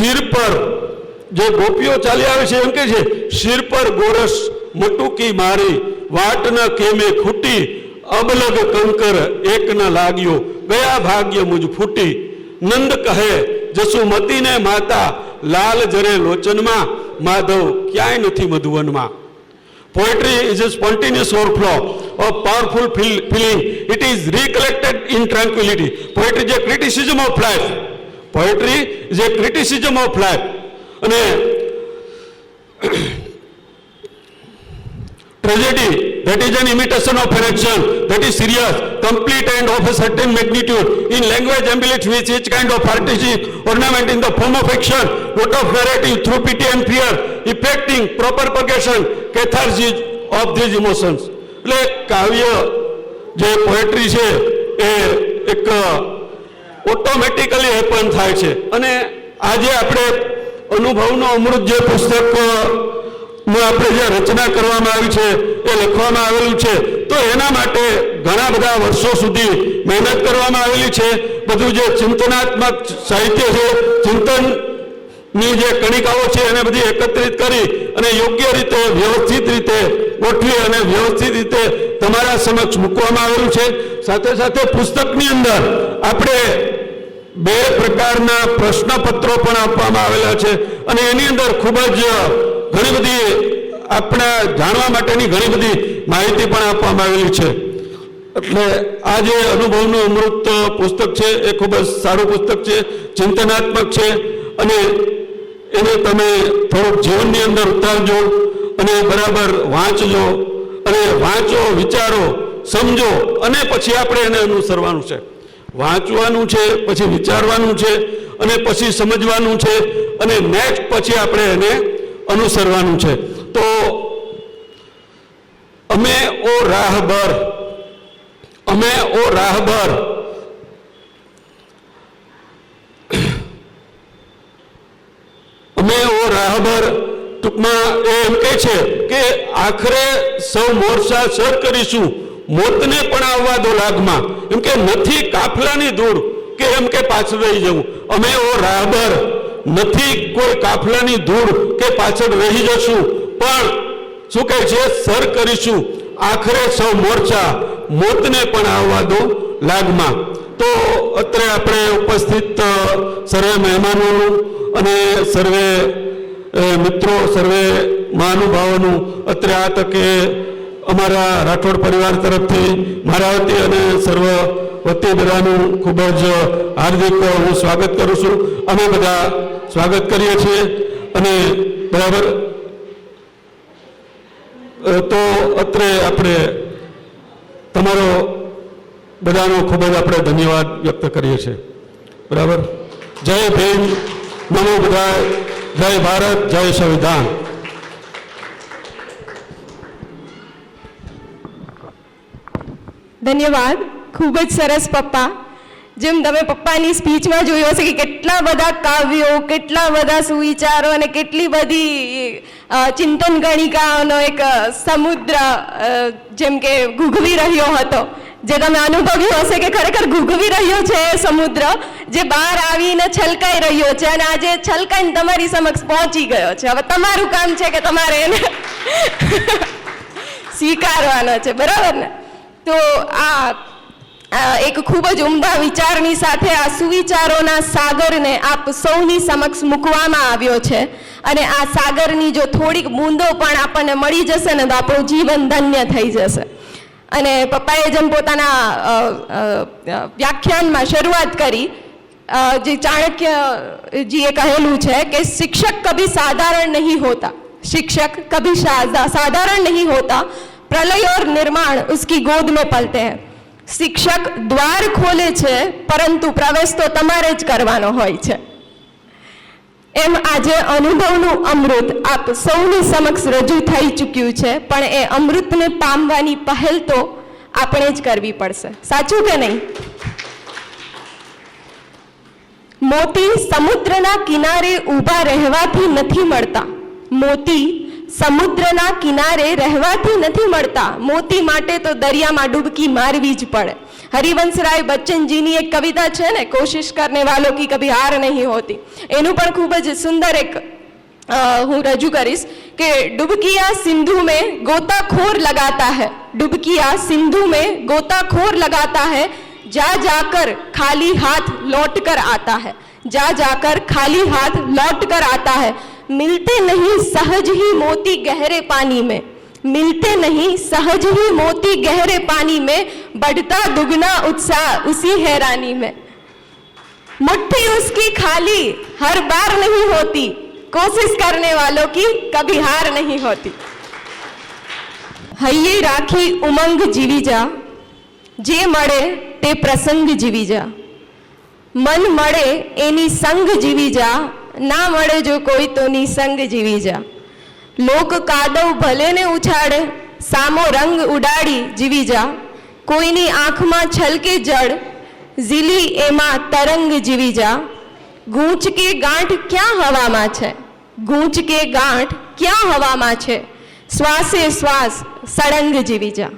શિર પર જે ગોપીઓ ચાલી આવે છે એમ કે છે શિર પર ગોરસ મટુકી મારી વાટ ન કેમે ખૂટી અબલગ કંકર એક ન લાગ્યો ગયા ભાગ્ય મુજ ફૂટી નંદ કહે જસુમતીને માતા લાલ જરે લોચનમાં માધવ ક્યાંય નથી મધુવનમાં a spontaneous overflow of powerful feel- feeling. It is recollected in tranquility. Poetry is a criticism of life. Poetry is a criticism of life. અને that is an imitation of an action that is serious, complete and of a certain magnitude. In language embellished with each kind of artistic ornament in the form of action, not of narrative through pity and fear, effecting proper propagation, catharsis of these emotions. એટલે કાવ્ય જે poetry છે એ એક automatically happen થાય છે. અને આજે આપણે અનુભવનો અમૃત જે પુસ્તક આપણે જે રચના કરવામાં આવી છે, એ લખવામાં આવેલું છે, તો એના માટે ઘણા બધા વર્ષો સુધી મહેનત કરવામાં આવેલી છે. બધું જે ચિંતનાત્મક સાહિત્ય છે, ચિંતનની જે કણિકાઓ છે, એને બધી એકત્રિત કરી અને યોગ્ય રીતે, વ્યવસ્થિત રીતે ગોઠવી અને વ્યવસ્થિત રીતે તમારા સમક્ષ મૂકવામાં આવેલું છે. સાથે સાથે પુસ્તકની અંદર આપણે બે પ્રકારના પ્રશ્નપત્રો પણ આપવામાં આવેલા છે અને એની અંદર ખૂબ જ ઘણી બધી આપણા જાણવા માટેની ઘણી બધી માહિતી પણ આપવામાં આવેલી છે. એટલે આ જે અનુભવનું અમૃત પુસ્તક છે એ ખૂબ જ સારું પુસ્તક છે, ચિંતનાત્મક છે અને એને તમે થોડુંક જીવનની અંદર ઉતારજો. અને બરાબર વાંચજો અને વાંચો, વિચારો, સમજો અને પછી આપણે એને અનુસરવાનું છે. વાંચવાનું છે, પછી વિચારવાનું છે અને પછી સમજવાનું છે અને નેક્સ્ટ પછી આપણે એને અનુસરવાનું છે. તો અમે ઓ રાહબર, અમે ઓ રાહબર. અમે ઓ રાહબર. ટૂંકમાં એ એમ કહે છે કે આખરે સૌ મોરસા સર કરીશું, મોતને પણ આવવા દો લાગમાં. એમ કે નથી કાફલાની દૂર કે એમ કે પાછળ રહી જવું. અમે ઓ રાહબર નથી કોઈ કાફલાની ધૂળ કે પાછળ રહી જશું. પણ શું કહે છે? સર કરીશું. આખરે સૌ મોરચા મોતને પણ આવવા દો લાગમાં. તો અત્રે આપણે ઉપસ્થિત સર્વે મહેમાનોનું અને સર્વે મિત્રો, સર્વે મહાનુભાવોનું અત્રે આ તકે અમારા રાઠોડ પરિવાર તરફથી મારા વતી અને સર્વ વતી બધાનું ખૂબ જ હાર્દિક હું સ્વાગત કરું છું. અમે બધા સ્વાગત કરીએ છીએ અને બરાબર? તો અત્રે આપણે તમારો બધાનો ખૂબ જ આપણે ધન્યવાદ વ્યક્ત કરીએ છીએ. બરાબર? જય ભીમ. નમો બધા જય ભારત, જય સંવિધાન. ધન્યવાદ. ખૂબ જ સરસ પપ્પા. જેમ તમે પપ્પાની સ્પીચમાં જોયું હશે કે કેટલા બધા કાવ્યો, કેટલા બધા સુવિચારો અને કેટલી બધી ચિંતન ગણિકાઓનો એક સમુદ્ર જેમ કે ઘૂઘવી રહ્યો હતો. જે તમે અનુભવ્યું હશે કે ખરેખર ઘૂઘવી રહ્યો છે સમુદ્ર. જે બહાર આવીને છલકાઈ રહ્યો છે અને આજે છલકાઈને તમારી સમક્ષ પહોંચી ગયો છે. હવે તમારું કામ છે કે તમારે એને સ્વીકારવાનો છે. બરાબર ને? તો આ એક ખૂબ જ ઉમદા વિચારની સાથે આ સુવિચારોના સાગરને આપ સૌની સમક્ષ મૂકવામાં આવ્યો છે. અને આ સાગરની જો થોડીક બૂંદો પણ આપણને મળી જશે ને તો આપણું જીવન ધન્ય થઈ જશે. અને પપ્પાએ જેમ પોતાના વ્યાખ્યાનમાં શરૂઆત કરી જે ચાણક્યજીએ કહેલું છે કે શિક્ષક કભી સાધારણ નહીં હોતા शिक्षक कभी साधा- साधारण नहीं होता प्रलय और निर्माण उसकी गोद में पलते हैं શિક્ષક દ્વાર ખોલે છે પરંતુ પ્રવેશ તો તમારે જ કરવાનો હોય છે એમ આજે અનુભવનું અમૃત આપ સૌની સમક્ષ રજૂ થઈ ચૂક્યું છે પણ એ અમૃતને પામવાની પહેલ તો આપણે જ કરવી પડશે સાચું કે નહીં मोती समुद्र किनारे उबा रहवाती नथी मड़ता मोती समुद्र किनारे रहवाती नथी मड़ता मोती माटे तो दरिया में डूबकी मरवीज पड़े हरिवंश राय बच्चन जी एक कविता है कोशिश करने वालों की कभी हार नहीं होती एनू खूबज सुंदर एक हूँ रजू करीस के डुबकिया सिंधु में गोताखोर लगाता है डुबकिया सिंधु में गोताखोर लगाता है जा जाकर खाली हाथ लौट कर आता है। जा जाकर खाली हाथ लौट कर आता है। मिलते नहीं सहज ही मोती गहरे पानी में। मिलते नहीं सहज ही मोती गहरे पानी में। बढ़ता दुगना उत्साह उसी हैरानी में। मुट्ठी उसकी खाली, हर बार नहीं होती। कोशिश करने वालों की कभी हार नहीं होती। हये राखी उमंग जीवी जा। જે મળે તે પ્રસંગ જીવી જા. મન મળે એની સંગ જીવી જા. ના મળે જો કોઈ તો સંગ જીવી જા. લોક કાદવ ભલે ને ઉછાળે, સામો રંગ ઉડાડી જીવી જા. કોઈની આંખમાં છલકે જળ, ઝીલી એમાં તરંગ જીવી જા. ગૂંચ કે ગાંઠ ક્યાં હવામાં છે? ગૂંચ કે ગાંઠ ક્યાં હવામાં છે? શ્વાસે શ્વાસ સળંગ જીવી જા.